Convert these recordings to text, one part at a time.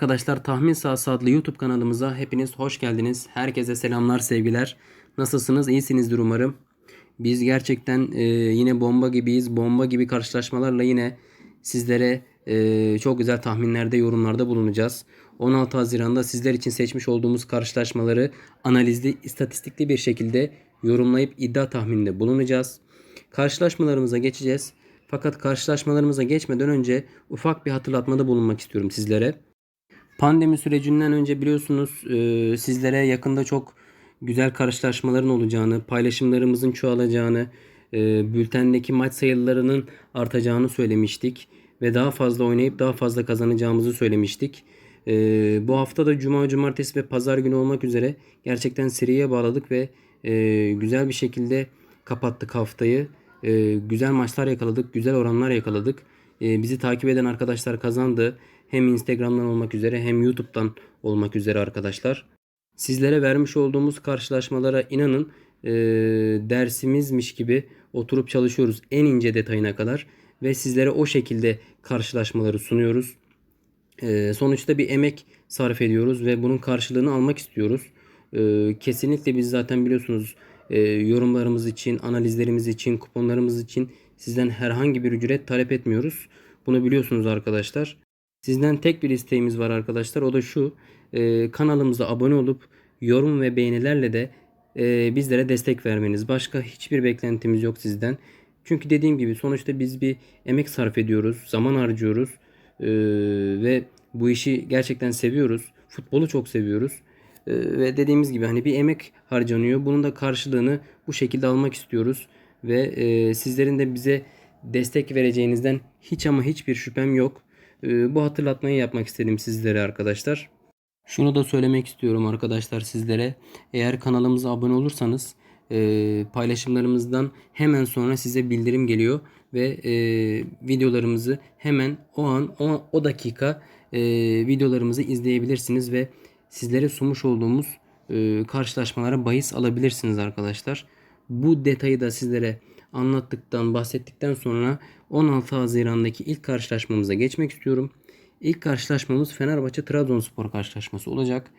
Arkadaşlar Tahmin Sahası adlı YouTube kanalımıza hepiniz hoş geldiniz. Herkese selamlar, sevgiler. Nasılsınız? İyisinizdir umarım. Biz gerçekten e, yine bomba gibiyiz. Bomba gibi karşılaşmalarla yine sizlere e, çok güzel tahminlerde, yorumlarda bulunacağız. 16 Haziran'da sizler için seçmiş olduğumuz karşılaşmaları analizli, istatistikli bir şekilde yorumlayıp iddia tahmininde bulunacağız. Karşılaşmalarımıza geçeceğiz. Fakat karşılaşmalarımıza geçmeden önce ufak bir hatırlatmada bulunmak istiyorum sizlere. Pandemi sürecinden önce biliyorsunuz e, sizlere yakında çok güzel karşılaşmaların olacağını, paylaşımlarımızın çoğalacağını, e, bültendeki maç sayılarının artacağını söylemiştik ve daha fazla oynayıp daha fazla kazanacağımızı söylemiştik. E, bu hafta da Cuma, Cumartesi ve Pazar günü olmak üzere gerçekten seriye bağladık ve e, güzel bir şekilde kapattık haftayı. E, güzel maçlar yakaladık, güzel oranlar yakaladık. E, bizi takip eden arkadaşlar kazandı. Hem Instagram'dan olmak üzere hem YouTube'dan olmak üzere arkadaşlar. Sizlere vermiş olduğumuz karşılaşmalara inanın e, dersimizmiş gibi oturup çalışıyoruz en ince detayına kadar ve sizlere o şekilde karşılaşmaları sunuyoruz. E, sonuçta bir emek sarf ediyoruz ve bunun karşılığını almak istiyoruz. E, kesinlikle biz zaten biliyorsunuz e, yorumlarımız için, analizlerimiz için, kuponlarımız için sizden herhangi bir ücret talep etmiyoruz. Bunu biliyorsunuz arkadaşlar. Sizden tek bir isteğimiz var arkadaşlar. O da şu. E, kanalımıza abone olup yorum ve beğenilerle de e, bizlere destek vermeniz. Başka hiçbir beklentimiz yok sizden. Çünkü dediğim gibi sonuçta biz bir emek sarf ediyoruz. Zaman harcıyoruz. E, ve bu işi gerçekten seviyoruz. Futbolu çok seviyoruz. E, ve dediğimiz gibi hani bir emek harcanıyor. Bunun da karşılığını bu şekilde almak istiyoruz. Ve e, sizlerin de bize destek vereceğinizden hiç ama hiçbir şüphem yok. Ee, bu hatırlatmayı yapmak istedim sizlere arkadaşlar. Şunu da söylemek istiyorum arkadaşlar sizlere. Eğer kanalımıza abone olursanız e, paylaşımlarımızdan hemen sonra size bildirim geliyor ve e, videolarımızı hemen o an o, o dakika e, videolarımızı izleyebilirsiniz ve sizlere sunmuş olduğumuz e, karşılaşmalara bahis alabilirsiniz arkadaşlar. Bu detayı da sizlere anlattıktan, bahsettikten sonra 16 Haziran'daki ilk karşılaşmamıza geçmek istiyorum. İlk karşılaşmamız Fenerbahçe Trabzonspor karşılaşması olacak.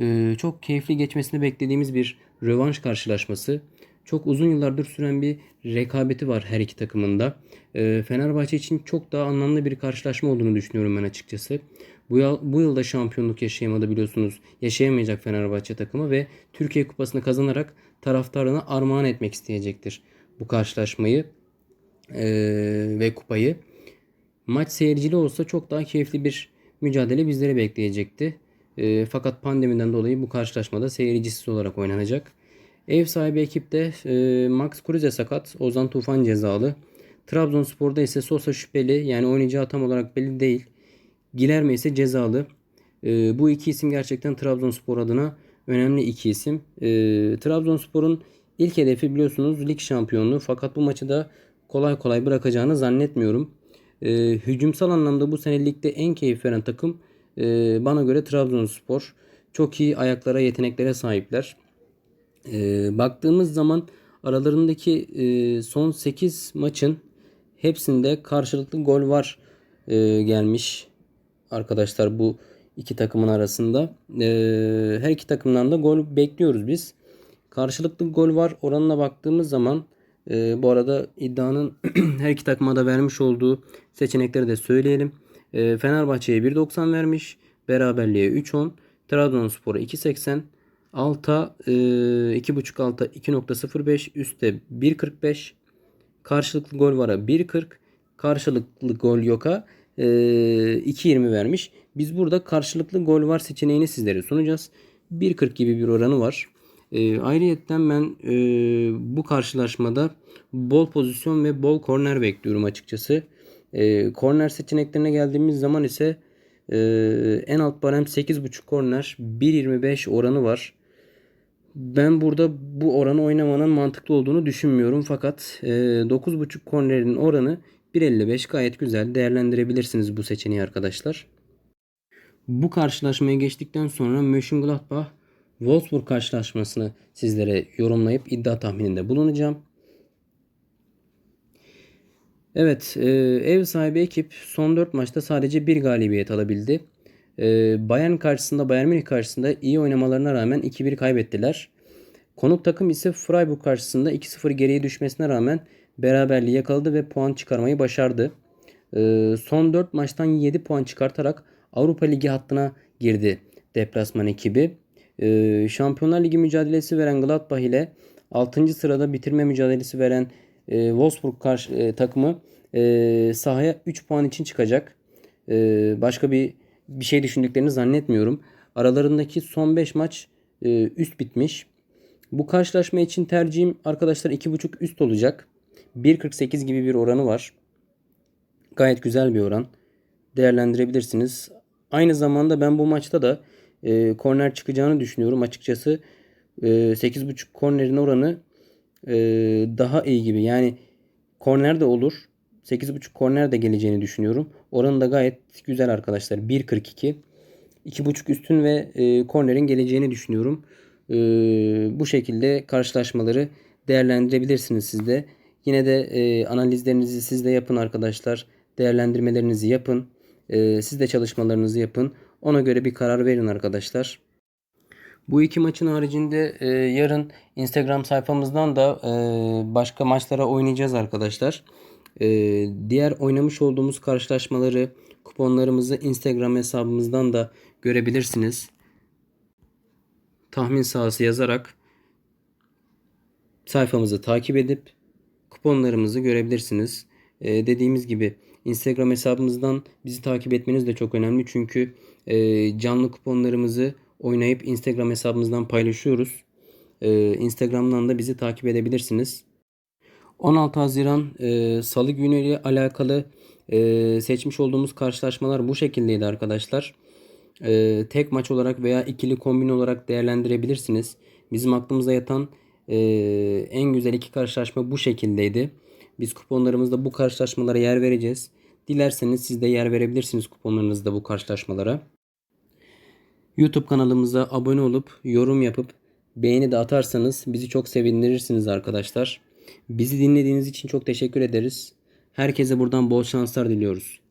Ee, çok keyifli geçmesini beklediğimiz bir rövanş karşılaşması. Çok uzun yıllardır süren bir rekabeti var her iki takımında. Ee, Fenerbahçe için çok daha anlamlı bir karşılaşma olduğunu düşünüyorum ben açıkçası. Bu, yıl, bu yılda şampiyonluk yaşayamadı biliyorsunuz. Yaşayamayacak Fenerbahçe takımı ve Türkiye Kupası'nı kazanarak taraftarına armağan etmek isteyecektir bu karşılaşmayı e, ve kupayı. Maç seyircili olsa çok daha keyifli bir mücadele bizleri bekleyecekti. E, fakat pandemiden dolayı bu karşılaşmada seyircisiz olarak oynanacak. Ev sahibi ekipte e, Max Kruse sakat, Ozan Tufan cezalı. Trabzonspor'da ise Sosa şüpheli yani oynayacağı tam olarak belli değil. Gilerme ise cezalı. E, bu iki isim gerçekten Trabzonspor adına önemli iki isim. E, Trabzonspor'un İlk hedefi biliyorsunuz lig şampiyonluğu fakat bu maçı da kolay kolay bırakacağını zannetmiyorum. E, hücumsal anlamda bu sene ligde en keyif veren takım e, bana göre Trabzonspor. Çok iyi ayaklara, yeteneklere sahipler. E, baktığımız zaman aralarındaki e, son 8 maçın hepsinde karşılıklı gol var e, gelmiş arkadaşlar bu iki takımın arasında. E, her iki takımdan da gol bekliyoruz biz. Karşılıklı gol var oranına baktığımız zaman e, bu arada iddianın her iki takıma da vermiş olduğu seçenekleri de söyleyelim. E, Fenerbahçe'ye 1.90 vermiş. Beraberliğe 3.10. Trabzonspor'a 2.80. Alta e, 2.5 alta 2.05. Üste 1.45. Karşılıklı gol vara 1.40. Karşılıklı gol yoka e, 2.20 vermiş. Biz burada karşılıklı gol var seçeneğini sizlere sunacağız. 1.40 gibi bir oranı var. E, ayrıyetten ben e, bu karşılaşmada bol pozisyon ve bol korner bekliyorum açıkçası. E, korner seçeneklerine geldiğimiz zaman ise e, en alt barem 8.5 korner 1.25 oranı var. Ben burada bu oranı oynamanın mantıklı olduğunu düşünmüyorum. Fakat e, 9.5 kornerin oranı 1.55 gayet güzel. Değerlendirebilirsiniz bu seçeneği arkadaşlar. Bu karşılaşmaya geçtikten sonra Mönchengladbach Wolfsburg karşılaşmasını sizlere yorumlayıp iddia tahmininde bulunacağım. Evet, e, ev sahibi ekip son 4 maçta sadece bir galibiyet alabildi. Ee, Bayern karşısında Bayern Münih karşısında iyi oynamalarına rağmen 2-1 kaybettiler. Konuk takım ise Freiburg karşısında 2-0 geriye düşmesine rağmen beraberliği yakaladı ve puan çıkarmayı başardı. Ee, son 4 maçtan 7 puan çıkartarak Avrupa Ligi hattına girdi deplasman ekibi. Ee, Şampiyonlar Ligi mücadelesi veren Gladbach ile 6. sırada bitirme mücadelesi veren e, Wolfsburg karşı, e, takımı e, sahaya 3 puan için çıkacak. Başka bir bir şey düşündüklerini zannetmiyorum. Aralarındaki son 5 maç üst bitmiş. Bu karşılaşma için tercihim arkadaşlar 2.5 üst olacak. 1.48 gibi bir oranı var. Gayet güzel bir oran. Değerlendirebilirsiniz. Aynı zamanda ben bu maçta da e, korner çıkacağını düşünüyorum. Açıkçası e, 8.5 kornerin oranı e, daha iyi gibi. Yani korner de olur. 8.5 korner de geleceğini düşünüyorum. Oranı da gayet güzel arkadaşlar. 1.42. 2.5 üstün ve e, kornerin geleceğini düşünüyorum. E, bu şekilde karşılaşmaları değerlendirebilirsiniz siz de. Yine de e, analizlerinizi siz de yapın arkadaşlar. Değerlendirmelerinizi yapın. E, siz de çalışmalarınızı yapın. Ona göre bir karar verin arkadaşlar. Bu iki maçın haricinde e, yarın Instagram sayfamızdan da e, başka maçlara oynayacağız arkadaşlar. E, diğer oynamış olduğumuz karşılaşmaları, kuponlarımızı Instagram hesabımızdan da görebilirsiniz. Tahmin sahası yazarak sayfamızı takip edip kuponlarımızı görebilirsiniz. E, dediğimiz gibi Instagram hesabımızdan bizi takip etmeniz de çok önemli. Çünkü e, canlı kuponlarımızı oynayıp Instagram hesabımızdan paylaşıyoruz. E, Instagram'dan da bizi takip edebilirsiniz. 16 Haziran e, Salı günü ile alakalı e, seçmiş olduğumuz karşılaşmalar bu şekildeydi arkadaşlar. E, tek maç olarak veya ikili kombin olarak değerlendirebilirsiniz. Bizim aklımıza yatan e, en güzel iki karşılaşma bu şekildeydi. Biz kuponlarımızda bu karşılaşmalara yer vereceğiz. Dilerseniz siz de yer verebilirsiniz kuponlarınızda bu karşılaşmalara. YouTube kanalımıza abone olup yorum yapıp beğeni de atarsanız bizi çok sevindirirsiniz arkadaşlar. Bizi dinlediğiniz için çok teşekkür ederiz. Herkese buradan bol şanslar diliyoruz.